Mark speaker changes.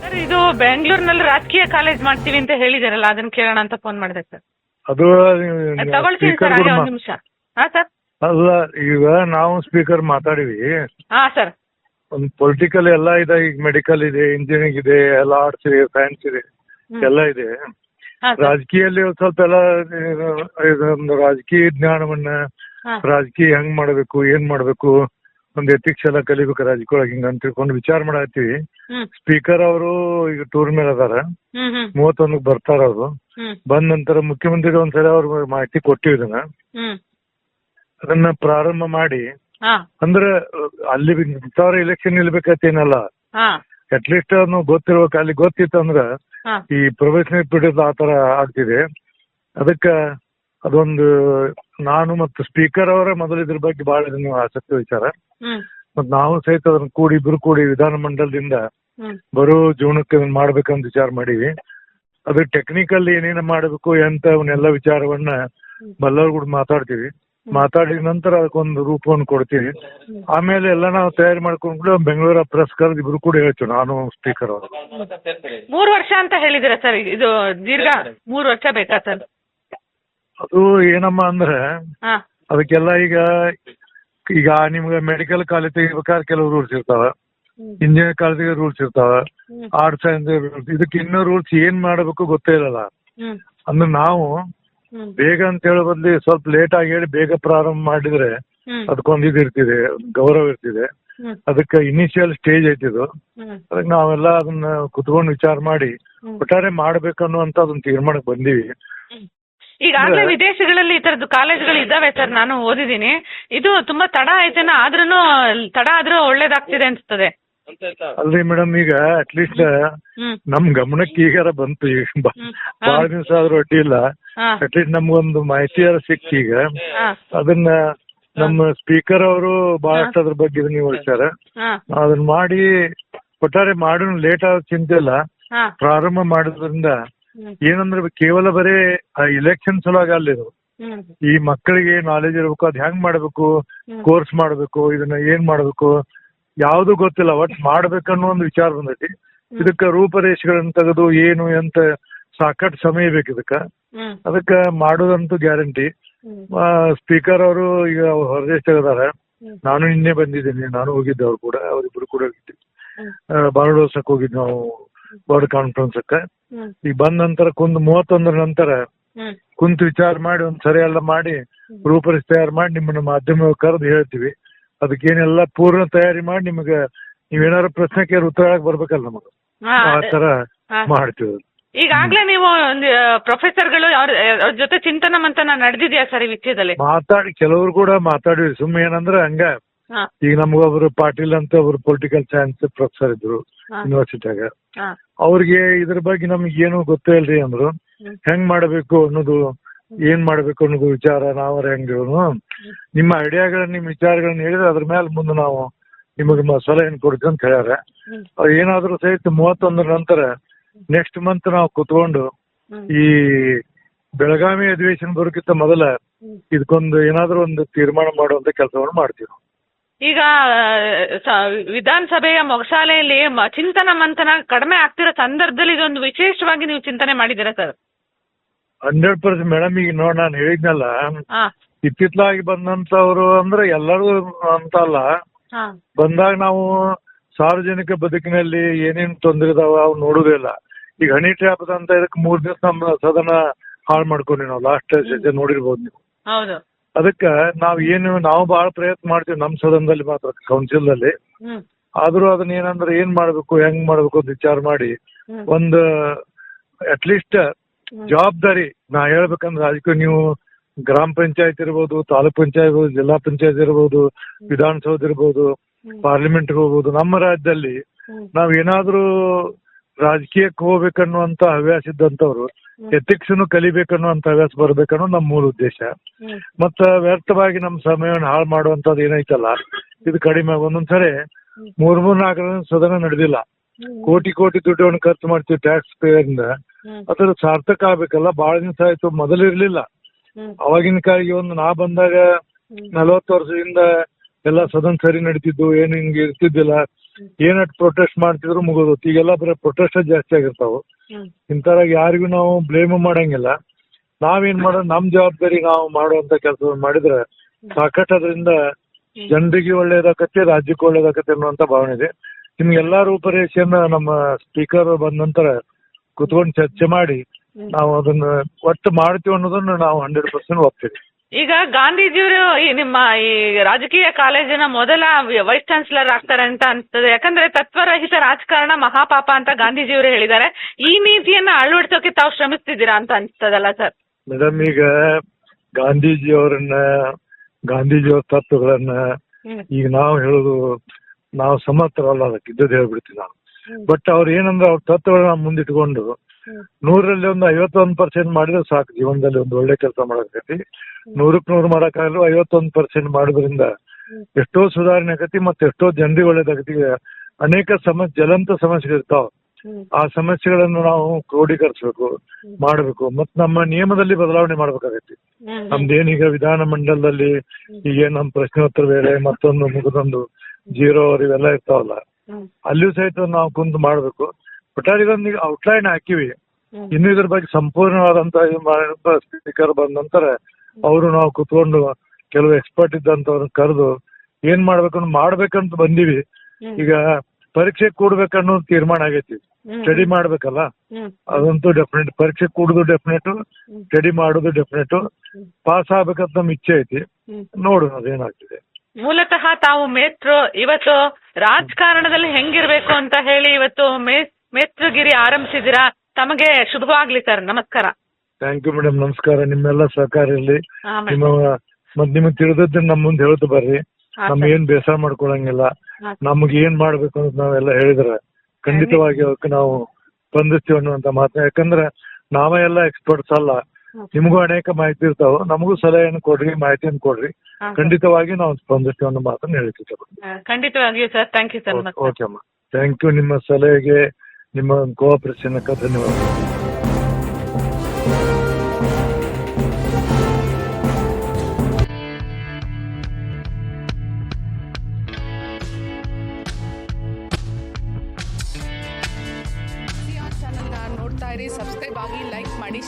Speaker 1: Sir ಇದು ಬೆಂಗಳೂರಿನಲ್ಲಿ ರಾಜಕೀಯ ಕಾಲೇಜ್ ಮಾಡ್ತೀವಿ ಅಂತ ಹೇಳಿದಾರಲ್ಲ ಅದನ್ನ ಕೇಳೋಣ ಅಂತ ಫೋನ್ ಮಾಡಿದೆ ಸರ್.
Speaker 2: ಅದು
Speaker 1: ತಗೊಳ್ತೀನಿ ಸರ್ ಒಂದು ನಿಮಿಷ. ಹಾ ಸರ್?
Speaker 2: ಅಲ್ಲ ಈಗ ನಾವು ಸ್ಪೀಕರ್ ಮಾತಾಡಿವಿ.
Speaker 1: ಒಂದ್ ಸರ್
Speaker 2: ಒಂದು ಪೊಲಿಟಿಕಲ್ ಎಲ್ಲ ಇದೆ ಈಗ ಮೆಡಿಕಲ್ ಇದೆ ಇಂಜಿನಿಯರಿಂಗ್ ಇದೆ ಎಲ್ಲ ಆರ್ಟ್ಸ್ ಇದೆ ಸೈನ್ಸ್ ಇದೆ. ಎಲ್ಲ ಇದೆ.
Speaker 1: ಹಾ ಸರ್
Speaker 2: ರಾಜಕೀಯಲ್ಲಿ ಒಂದ್ ಸ್ವಲ್ಪ ಎಲ್ಲ ಇದು- ಇದೊಂದು ರಾಜಕೀಯ ಜ್ಞಾನವನ್ನ
Speaker 1: ಹಾ.
Speaker 2: ರಾಜಕೀಯ ಹೆಂಗ್ ಮಾಡ್ಬೇಕು ಏನ್ ಮಾಡ್ಬೇಕು ಒಂದ್ ಎಥಿಕ್ಸ್ ಎಲ್ಲ ಕಲಿಬೇಕು ರಾಜಕೀಯ ಹಿಂಗ ಅಂತ ತಿಳ್ಕೊಂಡು ವಿಚಾರ ಮಾಡತ್ತೀವಿ.
Speaker 1: ಹ್ಮ್.
Speaker 2: ಸ್ಪೀಕರ್ ಅವರು ಈಗ ಟೂರ್ ಮೇಲೆ ಅದಾರ.
Speaker 1: ಹ್ಮ್ ಹ್ಮ್.
Speaker 2: ಮೂವತ್ತೊಂದಕ್ಕೆ ಬರ್ತಾರ ಅವರು.
Speaker 1: ಹ್ಮ್.
Speaker 2: ಬಂದ ನಂತರ ಮುಖ್ಯಮಂತ್ರಿಗೆ ಒಂದ್ಸಲ ಅವ್ರ ಮಾಹಿತಿ ಕೊಟ್ಟಿವಿ ಇದನ್ನ.
Speaker 1: ಹ್ಮ್.
Speaker 2: ಅದನ್ನ ಪ್ರಾರಂಭ ಮಾಡಿ
Speaker 1: ಹಾ.
Speaker 2: ಅಂದ್ರೆ ಅಲ್ಲಿ ಸಾವಿರ ಎಲೆಕ್ಷನ್ ನಿಲ್ಬೇಕತ್ತೇನಲ್ಲ
Speaker 1: ಹಾ.
Speaker 2: ಅಟ್ಲೀಸ್ಟ್ ಅದನ್ನು ಗೊತ್ತಿರ್ಬೇಕು ಅಲ್ಲಿ ಗೊತ್ತಿತ್ತು ಅಂದ್ರ
Speaker 1: ಹಾ.
Speaker 2: ಈ ಪ್ರೊಫೆಷನಲ್ ಪೀರಿಯಡ್ ಆ ತರ ಆಗ್ತಿದೆ. ಅದಕ್ಕ ಅದೊಂದು ನಾನು ಮತ್ತು ಸ್ಪೀಕರ್ ಅವರ ಮೊದಲು ಇದ್ರ ಬಗ್ಗೆ ಬಹಳ ನೀವು ಆಸಕ್ತಿ ವಿಚಾರ
Speaker 1: ಹ್ಮ್.
Speaker 2: ಮತ್ ನಾವು ಸಹಿತ ಅದನ್ನ ಕೂಡಿ ಇಬ್ರು ಕೂಡಿ ವಿಧಾನ ಮಂಡಲದಿಂದ
Speaker 1: ಹ್ಮ್.
Speaker 2: ಬರೋ ಜೀವನಕ್ಕೆ ಅದನ್ನ ಮಾಡ್ಬೇಕಂತ ವಿಚಾರ ಮಾಡಿವಿ. ಅದು ಟೆಕ್ನಿಕಲ್ ಏನೇನು ಮಾಡಬೇಕು ಎಂತ ಅವನ್ನೆಲ್ಲ ವಿಚಾರವನ್ನ ಬಲ್ಲವ್ರು ಕೂಡ ಮಾತಾಡ್ತೀವಿ. ಮಾತಾಡಿದ ನಂತರ ಅದಕ್ಕೊಂದು ರೂಪವನ್ನು ಕೊಡ್ತೀವಿ. ಆಮೇಲೆ ಎಲ್ಲ ನಾವು ತಯಾರಿ ಮಾಡ್ಕೊಂಡು ಬೆಂಗಳೂರ ಪ್ರೆಸ್ ಕರೆದು ಇಬ್ರು ಕೂಡ ಹೇಳ್ತೀವಿ. ನಾನು ಸ್ಪೀಕರ್ ಅವರು.
Speaker 1: ಮೂರು ವರ್ಷ ಅಂತ ಹೇಳಿದಿರ ಸರ್? ಇದು ದೀರ್ಘ ಮೂರು ವರ್ಷ ಬೇಕಾ ಸರ್?
Speaker 2: ಅದು ಏನಮ್ಮ ಅಂದ್ರೆ
Speaker 1: ಹಾ.
Speaker 2: ಅದಕ್ಕೆಲ್ಲ ಈಗ ಈಗ ನಿಮ್ಗೆ ಮೆಡಿಕಲ್ ಕಾಲೇಜ್ ತೆಗಿಬೇಕಾದ್ರೆ ಕೆಲವು ರೂಲ್ಸ್ ಇರ್ತಾವ. ಇಂಜಿನಿಯರ್ ಕಾಲೇಜಿಗೆ ರೂಲ್ಸ್ ಇರ್ತಾವ. ಆರ್ಟ್ಸ್ ಸೈನ್ಸ್ ಇದಕ್ಕೆ ಇನ್ನೂ ರೂಲ್ಸ್ ಏನ್ ಮಾಡಬೇಕು ಗೊತ್ತೇ ಇರಲ್ಲ ಅಂದ್ರೆ ನಾವು ಬೇಗ ಅಂತ ಹೇಳೋ ಬದ್ಲಿ ಸ್ವಲ್ಪ ಲೇಟ್ ಆಗಿ ಹೇಳಿ ಬೇಗ ಪ್ರಾರಂಭ ಮಾಡಿದ್ರೆ ಅದಕ್ಕೊಂದು ಇದು ಇರ್ತಿದೆ ಗೌರವ ಇರ್ತಿದೆ. ಅದಕ್ಕೆ ಇನಿಷಿಯಲ್ ಸ್ಟೇಜ್ ಐತಿ
Speaker 1: ಇದು.
Speaker 2: ಅದಕ್ಕೆ ನಾವೆಲ್ಲ ಅದನ್ನ ಕುತ್ಕೊಂಡು ವಿಚಾರ ಮಾಡಿ ಒಟ್ಟಾರೆ ಮಾಡ್ಬೇಕನ್ನುವಂತ ಅದನ್ನ ತೀರ್ಮಾನಕ್ಕೆ ಬಂದೀವಿ.
Speaker 1: ಈಗಾಗಲೇ ವಿದೇಶಗಳಲ್ಲಿ ಈ ತರದ್ದು ಕಾಲೇಜ್ಗಳು ಇದ್ದಾವೆ ಸರ್ ನಾನು ಓದಿದ್ದೀನಿ. ಇದು ತುಂಬಾ ತಡ ಐತೆನ ಆದ್ರೂ ತಡ ಆದ್ರೂ ಒಳ್ಳೇದಾಗ್ತಿದೆ ಅನ್ಸ್ತದೆ.
Speaker 2: ಅಲ್ರಿ ಮೇಡಮ್ ಈಗ ಅಟ್ಲೀಸ್ಟ್
Speaker 1: ಹ್ಮ್.
Speaker 2: ನಮ್ ಗಮನಕ್ಕೆ ಈಗಾರ ಬಂತು ಈಗ ಬ-
Speaker 1: ಹ್ಮ್.
Speaker 2: ಬಹಳ ದಿವಸ ಆದ್ರೂ ಅಡ್ಡಿ ಇಲ್ಲ.
Speaker 1: ಹಾ.
Speaker 2: ಅಟ್ಲೀಸ್ಟ್ ನಮ್ಗೊಂದು ಮಾಹಿತಿ ಸಿಕ್ತು ಈಗ.
Speaker 1: ಹಾ.
Speaker 2: ಅದನ್ನ ನಮ್ಮ ಸ್ಪೀಕರ್ ಅವರು ಬಹಳಷ್ಟು ಅದ್ರ ಬಗ್ಗೆ ಇದನ್ನ ವಿವರಿಸ್ಯಾರ
Speaker 1: ಹಾ.
Speaker 2: ಅದನ್ನ ಮಾಡಿ ಒಟ್ಟಾರೆ ಮಾಡೋಣ ಲೇಟ್ ಆದ ಚಿಂತೆ ಇಲ್ಲ.
Speaker 1: ಹಾ.
Speaker 2: ಪ್ರಾರಂಭ ಮಾಡೋದ್ರಿಂದ
Speaker 1: ಹ್ಮ್.
Speaker 2: ಏನಂದ್ರೆ ಕೇವಲ ಬರೀ ಇಲೆಕ್ಷನ್ ಸಲುವಾಗಿ ಅಲ್ಲಿದು
Speaker 1: ಹ್ಮ್.
Speaker 2: ಈ ಮಕ್ಕಳಿಗೆ ನಾಲೆಜ್ ಇರಬೇಕು ಅದ್ ಹೆಂಗ್ ಮಾಡ್ಬೇಕು ಕೋರ್ಸ್ ಮಾಡ್ಬೇಕು ಇದನ್ನ ಏನ್ ಮಾಡ್ಬೇಕು ಯಾವ್ದು ಗೊತ್ತಿಲ್ಲ ಒಟ್ ಮಾಡ್ಬೇಕನ್ನೋ ಒಂದು ವಿಚಾರ ಬಂದೈತಿ. ಇದಕ್ಕ ರೂಪರೇಷೆಗಳನ್ನ ತೆಗೆದು ಏನು ಎಂತ ಸಾಕಷ್ಟು ಸಮಯ ಬೇಕು ಇದಕ್ಕ. ಅದಕ್ಕ ಮಾಡೋದಂತೂ ಗ್ಯಾರಂಟಿ. ಸ್ಪೀಕರ್ ಅವರು ಈಗ ಹೊರದೇಶದಾಗ ಅದಾರ ನಾನು ನಿನ್ನೆ ಬಂದಿದ್ದೀನಿ ನಾನು ಹೋಗಿದ್ದೆ ಅವ್ರು ಕೂಡ ಅವರಿಬ್ರು ಕೂಡ ಹೋಗಿದ್ವಿ. ಬಾರ್ಡೋಸಕ್ ಹೋಗಿದ್ ನಾವು ವರ್ಡ್ ಕಾನ್ಫರೆನ್ಸ್
Speaker 1: ಅಕ್ಕ
Speaker 2: ಈಗ ಬಂದ ನಂತರ ಕುಂದ್ ಮೂವತ್ತೊಂದರ ನಂತರ
Speaker 1: ಕುಂತ
Speaker 2: ಕುಂತು ವಿಚಾರ ಮಾಡಿ ಒಂದ್ ಸರಿ ಎಲ್ಲ ಮಾಡಿ ರೂಪರೇಷೆ ತಯಾರು ಮಾಡಿ ನಿಮ್ಮನ್ನ ಮಾಧ್ಯಮ ಕರೆದು ಹೇಳ್ತೀವಿ. ಅದಕ್ಕೇನೆಲ್ಲ ಪೂರ್ಣ ತಯಾರಿ ಮಾಡಿ ನಿಮಗೆ ನೀವೇನಾರ ಪ್ರಶ್ನೆ ಕೇಳಿ ಉತ್ತರ ಬರ್ಬೇಕಲ್ಲ ನಮಗ?
Speaker 1: ಆತರ
Speaker 2: ಆ ತರ ಮಾಡ್ತೀವಿ.
Speaker 1: ಈಗಾಗ್ಲೇ ನೀವು ಪ್ರೊಫೆಸರ್ಗಳು ಅವ್ರ ಜೊತೆ ಚಿಂತನ ಮಂತನ ನಡೆದಿದ್ಯಾ ಸರ್ ಈ ವಿಷಯದಲ್ಲಿ?
Speaker 2: ಮಾತಾಡಿ ಕೆಲವರು ಕೂಡ ಮಾತಾಡಿವಿ ಸುಮ್ಮನೆ ಏನಂದ್ರೆ ಹಂಗ ಈಗ ನಮ್ಗೊಬ್ರು ಪಾಟೀಲ್ ಅಂತ ಒಬ್ರು ಪೊಲಿಟಿಕಲ್ ಸೈನ್ಸ್ ಪ್ರೊಫೆಸರ್ ಇದ್ರು ಯೂನಿವರ್ಸಿಟಿಯಾಗ ಅವ್ರಿಗೆ ಇದ್ರ ಬಗ್ಗೆ ನಮ್ಗೆ ಏನು ಗೊತ್ತೇ ಇಲ್ರಿ ಅಂದ್ರು. ಹೆಂಗ್ ಮಾಡಬೇಕು ಅನ್ನೋದು ಏನ್ ಮಾಡ್ಬೇಕು ಅನ್ನೋದು ವಿಚಾರ ನಾವರ ಹೆಂಗಿರೋನು ನಿಮ್ಮ ಐಡಿಯಾಗಳನ್ನ ನಿಮ್ಮ ವಿಚಾರಗಳನ್ನ ಹೇಳಿದ್ರೆ ಅದ್ರ ಮೇಲೆ ಮುಂದೆ ನಾವು ನಿಮಗೆ ಸಲಹೆ ಸಲಹೆಯನ್ನು ಕೊಡ್ತೀವಿ ಅಂತ ಹೇಳ್ಯಾರ. ಏನಾದ್ರೂ ಸಹಿತ ಮೂವತ್ತೊಂದರ ನಂತರ ನೆಕ್ಸ್ಟ್ ಮಂತ್ ನಾವು ಕುತ್ಕೊಂಡು ಈ ಬೆಳಗಾವಿ ಅಧಿವೇಶನ ಬರೋಕ್ಕಿಂತ ಮೊದಲ. ಇದಕ್ಕೊಂದು ಏನಾದ್ರೂ ಒಂದು ತೀರ್ಮಾನ ಮಾಡುವಂತ ಕೆಲಸವನ್ನು ಮಾಡ್ತೀವಿ
Speaker 1: ಈಗ ವಿಧಾನಸಭೆಯ ಮೊಗಸಾಲೆಯಲ್ಲಿ ಮ- ಚಿಂತನ ಮಂಥನ ಕಡಿಮೆ ಆಗ್ತಿರೋ ಸಂದರ್ಭದಲ್ಲಿ ಇದೊಂದು ವಿಶೇಷವಾಗಿ ನೀವು ಚಿಂತನೆ ಮಾಡಿದ್ದೀರಾ ಸರ್?
Speaker 2: ಹಂಡ್ರೆಡ್ ಪರ್ಸೆಂಟ್ ಮೇಡಮ್ ಈಗ ನೋಡ್ ನಾನು ಹೇಳಿದ್ನಲ್ಲ
Speaker 1: ಹಾ.
Speaker 2: ಇತ್ತಿತ್ಲಾಗಿ ಬಂದಂತವ್ರು ಅಂದ್ರೆ ಎಲ್ಲರೂ ಅಂತ ಅಲ್ಲ
Speaker 1: ಹಾ.
Speaker 2: ಬಂದಾಗ ನಾವು ಸಾರ್ವಜನಿಕ ಬದುಕಿನಲ್ಲಿ ಏನೇನ್ ತೊಂದರೆ ಇದಾವ ಅವ್ ನೋಡುದಿಲ್ಲ ಈಗ ಹನಿ ಟ್ರ್ಯಾಪ್ ಅಂತ ಇದಕ್ಕೆ ಮೂರ್ ದಿವಸ ನಮ್ಮ ಸದನ ಹಾಳು ಮಾಡ್ಕೊಂಡಿ ನಾವು ಲಾಸ್ಟ್ ಸೆಷನ್ ನೋಡಿರ್ಬೋದು ನೀವು.
Speaker 1: ಹೌದು.
Speaker 2: ಅದಕ್ಕ ನಾವ್ ಏನು ನಾವು ಬಹಳ ಪ್ರಯತ್ನ ಮಾಡ್ತೀವಿ ನಮ್ಮ ಸದನದಲ್ಲಿ ಮಾತ್ರ ಕೌನ್ಸಿಲ್ ದಲ್ಲಿ.
Speaker 1: ಹ್ಮ್.
Speaker 2: ಆದ್ರೂ ಅದನ್ನ ಏನಂದ್ರೆ ಏನ್ ಮಾಡ್ಬೇಕು ಹೆಂಗ್ ಮಾಡ್ಬೇಕು ಅಂತ ವಿಚಾರ ಮಾಡಿ
Speaker 1: ಹ್ಮ್.
Speaker 2: ಒಂದು ಅಟ್ಲೀಸ್ಟ್
Speaker 1: ಹ್ಮ್.
Speaker 2: ಜವಾಬ್ದಾರಿ ನಾ ಹೇಳ್ಬೇಕಂದ್ರೆ ಅದಕ್ಕೆ ನೀವು ಗ್ರಾಮ ಪಂಚಾಯತ್ ಇರ್ಬೋದು ತಾಲೂಕ್ ಪಂಚಾಯತ್ ಇರ್ಬೋದು ಜಿಲ್ಲಾ ಪಂಚಾಯತ್ ಇರ್ಬೋದು ವಿಧಾನಸೌಧ ಇರ್ಬೋದು. ಪಾರ್ಲಿಮೆಂಟ್ ಹೋಗ್ಬೋದು ನಮ್ಮ ರಾಜ್ಯದಲ್ಲಿ. ನಾವ್ ಏನಾದ್ರೂ ರಾಜಕೀಯಕ್ಕೆ ಹೋಗ್ಬೇಕನ್ನುವಂತ ಹವ್ಯಾಸ ಇದ್ದಂತವ್ರು. ಎಥಿಕ್ಸ್ ಕಲಿಬೇಕನ್ನುವಂತ ಹವ್ಯಾಸ ಬರ್ಬೇಕನ್ನೋ ನಮ್ಮ ಮೂಲ ಉದ್ದೇಶ. ಮತ್ತ ವ್ಯರ್ಥವಾಗಿ ನಮ್ಮ ಸಮಯವನ್ನು ಹಾಳು ಮಾಡುವಂತದ್ದು ಏನೈತಲ್ಲ ಇದು ಕಡಿಮೆ ಒಂದೊಂದ್ಸರಿ ಮೂರ್ ಮೂರ್ ನಾಲ್ಕು ದಿನ ಸದನ ನಡೆದಿಲ್ಲ ಕೋಟಿ ಕೋಟಿ ದುಡ್ಡನ್ನು ಖರ್ಚು ಮಾಡ್ತೀವಿ ಟ್ಯಾಕ್ಸ್ ಪೇಯರ್
Speaker 1: ಇಂದ.
Speaker 2: ಅದ್ರ ಸಾರ್ಥಕ ಆಗ್ಬೇಕಲ್ಲ ಬಹಳ ದಿವಸ ಆಯ್ತು ಮೊದಲಿರ್ಲಿಲ್ಲ ಅವಾಗಿನ ಕಾಲಿಗೆ ಒಂದು ನಾ ಬಂದಾಗ ನಲವತ್ತು ವರ್ಷದಿಂದ ಎಲ್ಲ ಸದನ್ ಸರಿ ನಡೀತಿದ್ದು ಏನು ಹಿಂಗೆ ಇರ್ತಿದ್ದಿಲ್ಲ. ಏನಟ್ ಪ್ರೊಟೆಸ್ಟ್ ಮಾಡ್ತಿದ್ರು ಮುಗಿದು. ಈಗೆಲ್ಲ ಬರೀ ಪ್ರೊಟೆಸ್ಟ್ ಜಾಸ್ತಿ ಆಗಿರ್ತಾವ. ಇಂತರ ಯಾರಿಗೂ ನಾವು ಬ್ಲೇಮ್ ಮಾಡಂಗಿಲ್ಲ. ನಾವೇನ್ ಮಾಡೋ ನಮ್ ಜವಾಬ್ದಾರಿ ನಾವು ಮಾಡುವಂತ ಕೆಲಸ ಮಾಡಿದ್ರೆ ಸಾಕಷ್ಟು ಅದರಿಂದ ಜನರಿಗೆ ಒಳ್ಳೇದಾಗತ್ತೆ ರಾಜ್ಯಕ್ಕೆ ಒಳ್ಳೇದಾಗತ್ತೆ ಅನ್ನುವಂತ ಭಾವನೆ ಇದೆ. ನಿಮ್ಗೆಲ್ಲಾ ರೂಪರೇಷೆಯನ್ನ ನಮ್ಮ ಸ್ಪೀಕರ್ ಬಂದ ನಂತರ ಕುತ್ಕೊಂಡು ಚರ್ಚೆ ಮಾಡಿ ನಾವು ಅದನ್ನ ಒಟ್ಟು ಮಾಡ್ತೀವಿ ಅನ್ನೋದನ್ನ ನಾವು ಹಂಡ್ರೆಡ್ ಪರ್ಸೆಂಟ್ ಒಪ್ತೀವಿ.
Speaker 1: ಈಗ ಗಾಂಧೀಜಿಯವರು ಈ ನಿಮ್ಮ ಈ ರಾಜಕೀಯ ಕಾಲೇಜಿನ ಮೊದಲ ವೈಸ್ ಚಾನ್ಸಲರ್ ಆಗ್ತಾರೆ ಅಂತ ಅನ್ಸ್ತದೆ ಯಾಕಂದ್ರೆ ತತ್ವರಹಿತ ರಾಜಕಾರಣ ಮಹಾಪಾಪ ಅಂತ ಗಾಂಧೀಜಿಯವರು ಹೇಳಿದ್ದಾರೆ. ಈ ನೀತಿಯನ್ನ ಅಳವಡಿಸೋಕೆ ತಾವು ಶ್ರಮಿಸ್ತಿದ್ದೀರಾ ಅಂತ ಅನ್ಸ್ತದಲ್ಲ ಸರ್?
Speaker 2: ಮೇಡಮ್ ಈಗ ಗಾಂಧೀಜಿಯವರನ್ನ ಗಾಂಧೀಜಿಯವರ ತತ್ವಗಳನ್ನ ಈಗ ನಾವು ಹೇಳೋದು ನಾವು ಸಮರ್ಥರಲ್ಲ ಅದಕ್ಕೆ ಇದ್ದದ್ದು ಹೇಳ್ಬಿಡ್ತೀನಿ ನಾನು. ಬಟ್ ಅವ್ರು ಏನಂದ್ರೆ ಅವ್ರ ತತ್ವಗಳನ್ನ ಮುಂದಿಟ್ಕೊಂಡು ನೂರಲ್ಲಿ ಒಂದು ಐವತ್ತೊಂದು ಪರ್ಸೆಂಟ್ ಮಾಡಿದ್ರೆ ಸಾಕು ಜೀವನದಲ್ಲಿ ಒಂದು ಒಳ್ಳೆ ಕೆಲಸ ಮಾಡಕತಿ ನೂರಕ್ಕೆ ನೂರು ಮಾಡೋಕ್ಕಾಗಲ್ಲ ಐವತ್ತೊಂದ್ ಪರ್ಸೆಂಟ್ ಮಾಡೋದ್ರಿಂದ ಎಷ್ಟೋ ಸುಧಾರಣೆ ಆಗತಿ ಮತ್ತೆ ಎಷ್ಟೋ ಜನರಿಗೆ ಒಳ್ಳೇದಾಗತಿ ಅನೇಕ ಸಮಸ್ಯೆ ಜಲಂತ ಸಮಸ್ಯೆಗಳಿರ್ತಾವ ಆ ಸಮಸ್ಯೆಗಳನ್ನು ನಾವು ಕ್ರೋಢೀಕರಿಸಬೇಕು ಮಾಡಬೇಕು. ಮತ್ತೆ ನಮ್ಮ ನಿಯಮದಲ್ಲಿ ಬದಲಾವಣೆ ಮಾಡ್ಬೇಕಾಗತ್ತೆ
Speaker 1: ಹ್ಮ್.
Speaker 2: ನಮ್ದೇನೀಗ ವಿಧಾನ ಮಂಡಲದಲ್ಲಿ ಈಗ ನಮ್ ಪ್ರಶ್ನೋತ್ತರ ವೇಳೆ ಮತ್ತೊಂದು ಮುಗಿದೊಂದು ಜೀರೋ ಅವರ್ ಇವೆಲ್ಲ ಇರ್ತಾವಲ್ಲ ಅಲ್ಲಿಯೂ ಸಹಿತ ನಾವು ಕುಂತು ಮಾಡಬೇಕು. ಒಟ್ಟಾರೆ ಔಟ್ಲೈನ್ ಹಾಕಿವಿ. ಇನ್ನು ಇದ್ರ ಬಗ್ಗೆ ಸಂಪೂರ್ಣವಾದಂತ ಸ್ಪೀಕರ್ ಬಂದ ನಂತರ ಅವರು ನಾವು ಕುತ್ಕೊಂಡು ಕೆಲವು ಎಕ್ಸ್ಪರ್ಟ್ ಇದ್ದಂತವ್ರನ್ನ ಕರೆದು ಏನ್ ಮಾಡ್ಬೇಕು ಅನ್ನೋದ್ ಮಾಡ್ಬೇಕಂತ ಬಂದಿವಿ. ಈಗ ಪರೀಕ್ಷೆ ಕೂಡ್ಬೇಕನ್ನೋ ತೀರ್ಮಾನ ಆಗೈತಿ. ಸ್ಟಡಿ ಮಾಡ್ಬೇಕಲ್ಲ? ಅದಂತೂ ಡೆಫಿನೆಟ್ ಪರೀಕ್ಷೆ ಕೂಡುದು ಡೆಫಿನೆಟ್ ಸ್ಟಡಿ ಮಾಡುದು ಡೆಫಿನೆಟ್ ಪಾಸ್ ಆಗ್ಬೇಕಂತ ನಮ್ ಇಚ್ಛೆ ಐತಿ. ನೋಡೋಣ ಅದೇನಾಗ್ತಿದೆ.
Speaker 1: ಮೂಲತಃ ತಾವು ಮೇತ್ರು ಇವತ್ತು ರಾಜಕಾರಣದಲ್ಲಿ ಹೆಂಗಿರ್ಬೇಕು ಅಂತ ಹೇಳಿ ಇವತ್ತು ಮೇತ್ರಗಿರಿ ಆರಂಭಿಸಿದಿರಾ ತಮಗೆ ಶುಭವಾಗ್ಲಿ ಸರ್ ನಮಸ್ಕಾರ.
Speaker 2: ಥ್ಯಾಂಕ್ ಯು ಮೇಡಮ್ ನಮಸ್ಕಾರ. ನಿಮ್ಮೆಲ್ಲ ಸಹಕಾರ ಇರಲಿ ನಿಮ್ಮ. ಮತ್ ನಿಮಗೆ ತಿಳಿದದ್ದನ್ನ ನಮ್ಮ ಮುಂದೆ ಹೇಳುದು ಬರ್ರಿ.
Speaker 1: ನಮ್.
Speaker 2: ಏನ್ ಬೇಸರ ಮಾಡ್ಕೊಳಂಗಿಲ್ಲ. ನಮ್ಗೆ ಏನ್ ಮಾಡ್ಬೇಕು ಅಂತ ನಾವೆಲ್ಲ ಹೇಳಿದ್ರೆ ಖಂಡಿತವಾಗಿ ಅವಕ್ಕೆ ನಾವು ಸ್ಪಂದಿಸ್ತೀವಿ ಅನ್ನುವಂತ ಮಾತನ್ನ ಯಾಕಂದ್ರೆ ನಾವೇ ಎಲ್ಲ ಎಕ್ಸ್ಪರ್ಟ್ಸ್ ಅಲ್ಲ. ನಿಮಗೂ ಅನೇಕ ಮಾಹಿತಿ ಇರ್ತಾವ. ನಮಗೂ ಸಲಹೆಯನ್ನು ಕೊಡ್ರಿ ಮಾಹಿತಿಯನ್ನು ಕೊಡ್ರಿ.
Speaker 1: ಹಾ, ಸರ್.
Speaker 2: ಖಂಡಿತವಾಗಿ ನಾವು ಸ್ಪಂದಿಸ್ತೀವಿ ಮಾತನ್ನು ಹೇಳ್ತೀವಿ
Speaker 1: ಆ, ಖಂಡಿತವಾಗಿಯೂ sir. Thank you sir
Speaker 2: okay ಅಮ್ಮ. ಥ್ಯಾಂಕ್ ಯು ನಿಮ್ಮ ಸಲಹೆಗೆ ನಿಮ್ಮ ಕೋಆಪರೇಷನ್ ಧನ್ಯವಾದ